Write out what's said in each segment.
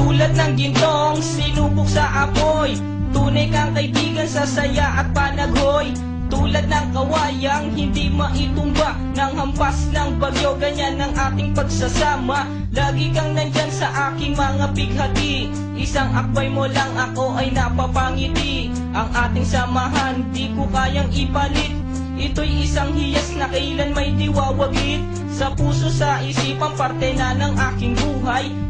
Tulad ng gintong sinubok sa apoy. Tunay kang kaibigan sa saya at panaghoy. Tulad ng kawayang hindi maitumba Ng hampas ng bagyo Ganyan ang ating pagsasama. Lagi kang nandyan sa aking mga bighati Isang akbay mo lang ako ay napapangiti. Ang ating samahan di ko kayang ipalit. Ito'y isang hiyas na kailan may diwawagit. Sa puso sa isipan parte na ng aking buhay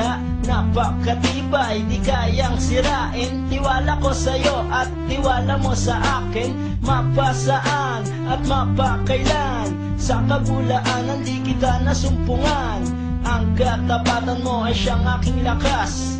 magkababata Napakatibay, di kayang sirain. Tiwala ko sa'yo at tiwala mo sa akin Mapasaan at mapakailan. Sa kabulaanan di kita nasumpungan. Ang katapatan mo ay siyang aking lakas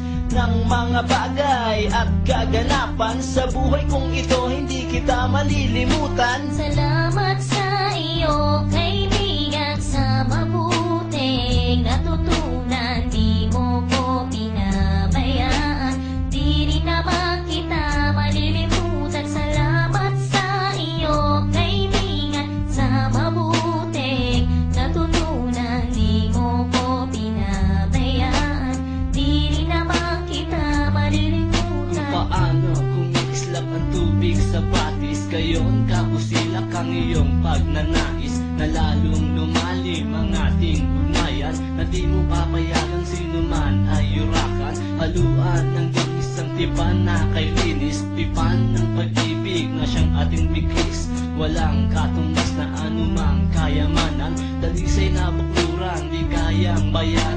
ng mga bagay at kaganapan Sa buhay kong ito hindi kita malilimutan. Salamat sa iyo, kaibigan, ang tubig sa batis Gayon kabusilak ang iyong pagnanais. Na lalong lumalim ang ating ugnayan Na di mo papayagan sino man ay yurakan. Haluan ng isang tipan na kay linis Tipan ng pag-ibig na siyang ating bigis Walang katumbas na anumang kayamanan Dalisay na bukluran di kayang bayan